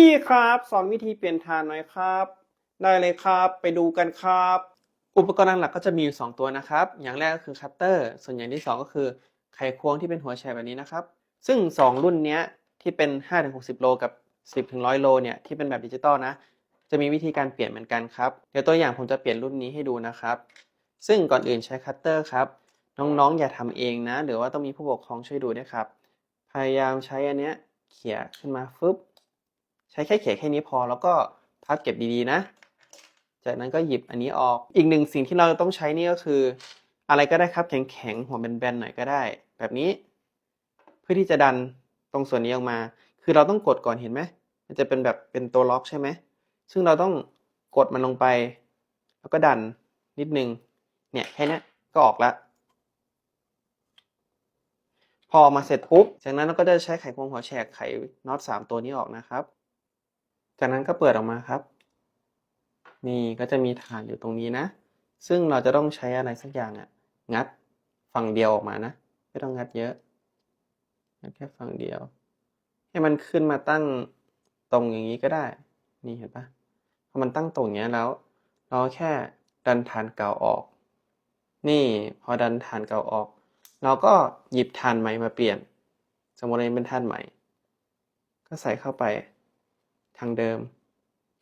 พี่ครับสอนวิธีเปลี่ยนฐานหน่อยครับ ได้เลยครับไปดูกันครับ อุปกรณ์หลักก็จะมีอยู่ 2 ตัวนะครับ อย่างแรกก็คือคัตเตอร์ส่วนอย่างที่ 2 ก็คือไขควงที่เป็นหัวแฉกแบบนี้นะครับ ซึ่ง 2 รุ่นนี้ที่เป็น 5-60 โลกับ 10-100 โลเนี่ยที่เป็นแบบดิจิตอลนะ จะมีวิธีการเปลี่ยนเหมือนกันครับ เดี๋ยวตัวอย่างผมจะเปลี่ยนรุ่นนี้ให้ดูนะครับ ซึ่งก่อนอื่นใช้คัตเตอร์ครับ น้องๆอย่าทำเองนะ หรือว่าต้องมีผู้ปกครองช่วยดูด้วยครับ พยายามใช้อันเนี้ยเขี่ยขึ้นมาฟึบ ใช้แค่เขียแค่นี้พอแล้วก็พับเก็บดีๆนะ จากนั้นก็หยิบอันนี้ออกอีกหนึ่งสิ่งที่เราต้องใช้นี่ก็คือ อะไรก็ได้ครับแข็งๆหัวแบนๆหน่อยก็ได้ แบบนี้ เพื่อที่จะดันตรงส่วนนี้ออกมา คือเราต้องกดก่อนเห็นไหมมันจะเป็นแบบเป็นตัวล็อกใช่ไหมซึ่งเราต้องกดมันลงไป แล้วก็ดันนิดนึงเนี่ยแค่นี้ก็ออกแล้วพอมาเสร็จปุ๊บ จากนั้นเราก็จะใช้ไขควงหัวแฉกไขน็อตสามตัวนี้ออกนะครับ จากนั้นก็เปิดออกมาครับ นี่ก็จะมีฐานอยู่ตรงนี้นะ ซึ่งเราจะต้องใช้อะไรสักอย่างอะงัดฝั่งเดียวออกมานะ ไม่ต้องงัดเยอะ งัดแค่ฝั่งเดียว ให้มันขึ้นมาตั้งตรงอย่างนี้ก็ได้ นี่เห็นปะพอมันตั้งตรงอย่างนี้ยแล้ว เราแค่ดันฐานเก่าออก นี่พอดันฐานเก่าออก เราก็หยิบฐานใหม่มาเปลี่ยน สมมติอันเป็นฐานใหม่ ก็ใส่เข้าไป ทางเดิม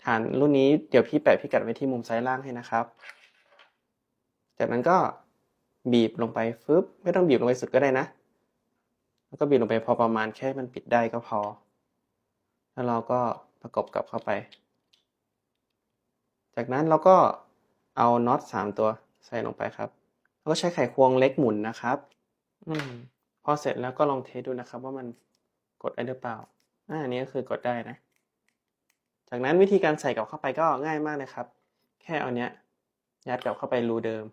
ฐานรุ่นนี้เดี๋ยวพี่แปะพิกัดไว้ที่มุมซ้ายล่างให้นะครับ จากนั้นก็บีบลงไปฟึบไม่ต้องบีบลงไปสุดก็ได้นะ แล้วก็บีบลงไปพอประมาณแค่มันปิดได้ก็พอ แล้วเราก็ประกบกลับเข้าไป จากนั้นเราก็เอาน็อตสามตัวใส่ลงไปครับ แล้วก็ใช้ไขควงเล็กหมุนนะครับ อืมพอเสร็จแล้วก็ลองเทสดูนะครับ ว่ามันกดได้หรือเปล่า อ่าอันนี้ก็คือกดได้นะ จากนั้นวิธีการใส่กลับเข้าไปก็ง่ายมากเลยครับ แค่เอาเนี้ยยัดกลับเข้าไปรูเดิม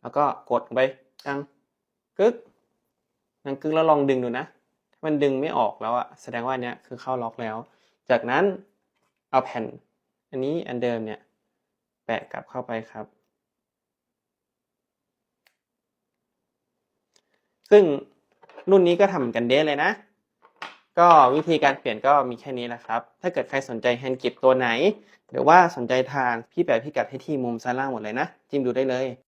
แล้วก็กดไปดังกึกดังกึกแล้วลองดึงดูนะ ถ้ามันดึงไม่ออกแล้วอะแสดงว่าเนี้ยคือเข้าล็อกแล้ว จากนั้นเอาแผ่น อันนี้อันเดิมเนี่ยแปะกลับเข้าไปครับ ซึ่งรุ่นนี้ก็ทำกันเด้เลยนะ ก็วิธีการเปลี่ยนก็มีแค่นี้แหละครับ ถ้าเกิดใครสนใจแฮนด์กิบตัวไหน หรือว่าสนใจทางพี่แปะพิกัดให้ที่มุมซ้ายล่างหมดเลยนะ จิ้มดูได้เลย